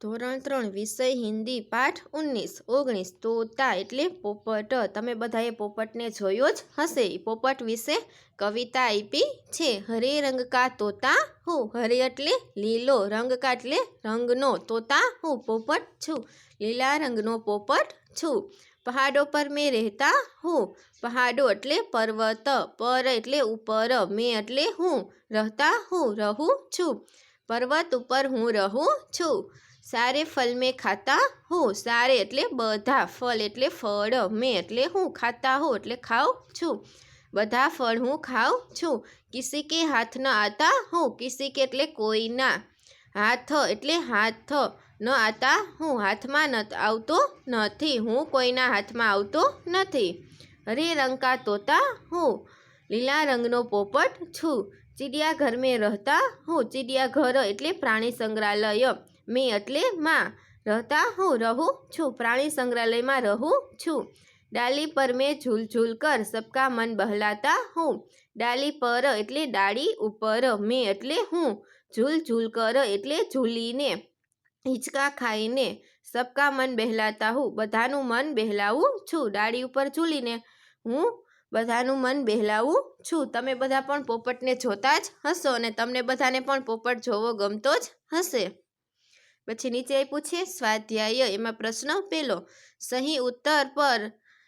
ધોરણ ત્રણ, વિષય, હિન્દી, પાઠ, ઉન્નીસ, ઓગણીસ, તોતા એટલે પોપટ. તમે બધાએ પોપટને જોયો જ હશે. પોપટ વિશે કવિતા આપી છે. હરે રંગ કા તોતા હું? હરે એટલે લીલો. રંગ કા એટલે રંગનો? તોતા હું? પોપટ છું. લીલા રંગનો પોપટ છું. પહાડો પર મેં રહેતા હું. પહાડો એટલે પર્વત. પર એટલે ઉપર. મેં એટલે હું. રહેતા હું, રહું છું. પર્વત ઉપર હું રહું છું. સારે ફલ મેં ખાતા હું. સારે એટલે બધા ફલ એટલે ફળ. મેં એટલે હું ખાતા હું એટલે ખાઉં છું. બધા ફળ હું ખાઉં છું. કિસી કે હાથ ન આતા હું. કિસી કે એટલે કોઈના હાથ એટલે હાથ ન આતા હું. હાથમાં ન આવતો નથી. હું કોઈના હાથમાં આવતો નથી. હરે રંકા તોતા હું. લીલા રંગનો પોપટ છું. ચિડિયાઘર મેં રહેતા હું. ચિડિયાઘર એટલે પ્રાણી સંગ્રહાલય. મેં એટલે માં. રહેતા હું રહું છું, પ્રાણી સંગ્રહાલયમાં રહું છું. ડાલી પર મેં ઝૂલ ઝૂલ કર સબકા મન બહલાતા હું. ડાલી પર એટલે ડાળી ઉપર મેં એટલે હું. ઝૂલ ઝૂલ કર એટલે ઝૂલીને, હિંચકા ખાઈને સબકા મન બહેલાતા હું. બધાનું મન બહેલાવું છું, ડાળી ઉપર ઝૂલીને હું બધાનું મન બહેલાવું છું. તમે બધા પણ પોપટને જોતા જ હશો અને તમને બધાને પણ પોપટ જોવો ગમતો જ હશે. પછી નીચે આપ્યું છે સ્વાધ્યાય, એમાં પ્રશ્ન પહેલો સહી ઉત્તર પર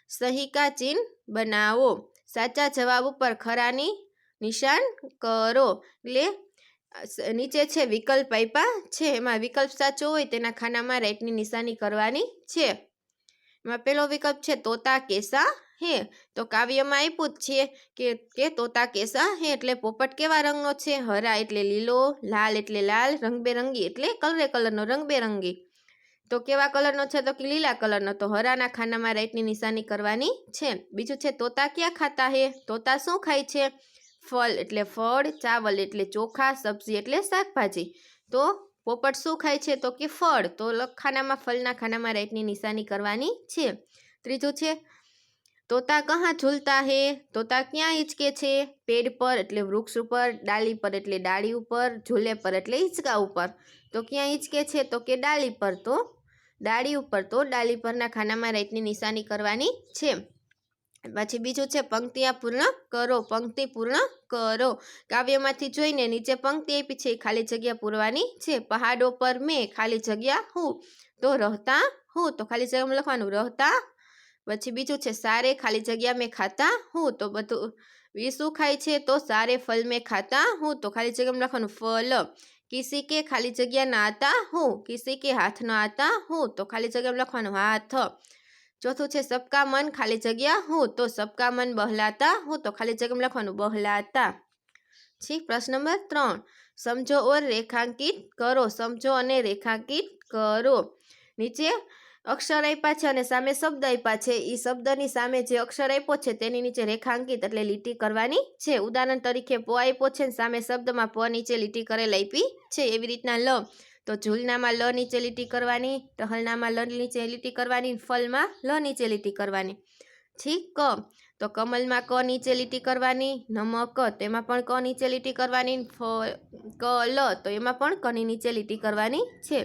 સહિકા ચિહ્ન બનાવો? સાચા જવાબ ઉપર ખરાની નિશાન કરો. એટલે નીચે છે, વિકલ્પ આપ્યા છે. એમાં વિકલ્પ સાચો હોય તેના ખાનામાં રાઈટની નિશાની કરવાની છે. એમાં પહેલો વિકલ્પ છે, તોતા કેસા હે, તો કાવ્યમાં આપ્યું જ છે કે કે તોતા કેસા હે એટલે પોપટ કેવા રંગનો છે? હરા એટલે લીલો, લાલ એટલે લાલ, રંગબેરંગી એટલે કલરે કલરનો રંગબેરંગી. તો કેવા કલરનો છે? તો કે લીલા કલરનો. તો હરાના ખાનામાં રાઈટની નિશાની કરવાની છે. બીજું છે, તોતા ક્યાં ખાતા હે? તોતા શું ખાય છે? ફળ એટલે ફળ, ચાવલ એટલે ચોખા, સબ્જી એટલે શાકભાજી. તો પોપટ શું ખાય છે? તો કે ફળ. તો ખાનામાં ફળના ખાનામાં રાઈટની નિશાની કરવાની છે. ત્રીજું છે તોતા કહાં ઝૂલતા હે? તોતા ક્યાં હિંચકે છે? પેડ પર એટલે વૃક્ષ ઉપર ડાળી પર એટલે ડાળી ઉપર, ઝૂલે પર એટલે હિંચકા ઉપર. તો ક્યાં હિંચકે છે? તો કે ડાળી પર તો? ડાળી ઉપર તો ડાળી પરના ખાનામાં રાઈટની નિશાની કરવાની છે. પછી બીજું છે પંક્તિયા પૂર્ણ કરો, પંક્તિ પૂર્ણ કરો. કાવ્યમાંથી જોઈને નીચે પંક્તિ આપી છે ખાલી જગ્યા પૂરવાની છે. પહાડો પર મેં ખાલી જગ્યા હું. તો રહેતા હું. તો ખાલી જગ્યામાં લખવાનું, રહેતા પછી બીજું છે, સારે ખાલી જગ્યા મેં ખાતા હું તો બધું વી શું ખાય છે તો સારે ફલ મેં ખાતા હું તો ખાલી જગ્યામાં લખવાનું ફલ. કિસી કે ખાલી જગ્યા ના હતા હું, કિસી કે હાથ ન હતા હું તો ખાલી જગ્યામાં લખવાનું હાથ. ચોથું છે, સબકા મન ખાલી જગ્યા હું તો સબકા મન બહલાતા હું તો ખાલી જગ્યામાં લખવાનું બહલાતા. ઠીક, પ્રશ્ન નંબર ત્રણ. સમજો ઓર રેખાંકિત કરો, સમજો અને રેખાંકિત કરો. નીચે અક્ષર આપ્યા છે અને સામે શબ્દ આપ્યા છે. એ શબ્દની સામે જે અક્ષર આપ્યો છે તેની નીચે રેખાંકિત એટલે લીટી કરવાની છે. ઉદાહરણ તરીકે પ આપ્યો છે સામે શબ્દમાં પ નીચે લીટી કરેલ આપી છે. એવી રીતના લ. તો ઝૂલનામાં લ નીચે લીટી કરવાની, ટહલનામાં લ નીચે લીટી કરવાની ફલમાં લ નીચે લીટી કરવાની. ઠીક? ક. તો કમલમાં ક નીચે લીટી કરવાની, નમક. તેમાં પણ ક નીચે લીટી કરવાની ફ, ક, લ. તો એમાં પણ કની નીચે લીટી કરવાની છે.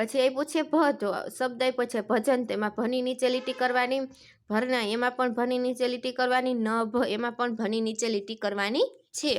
પછી આપ્યું છે ભ શબ્દ આપ્યો છે ભજન. તેમાં ભની નીચે લીટી કરવાની, ભરના એમાં પણ ભની નીચે લીટી કરવાની, ન ભ એમાં પણ ભની નીચે લીટી કરવાની છે.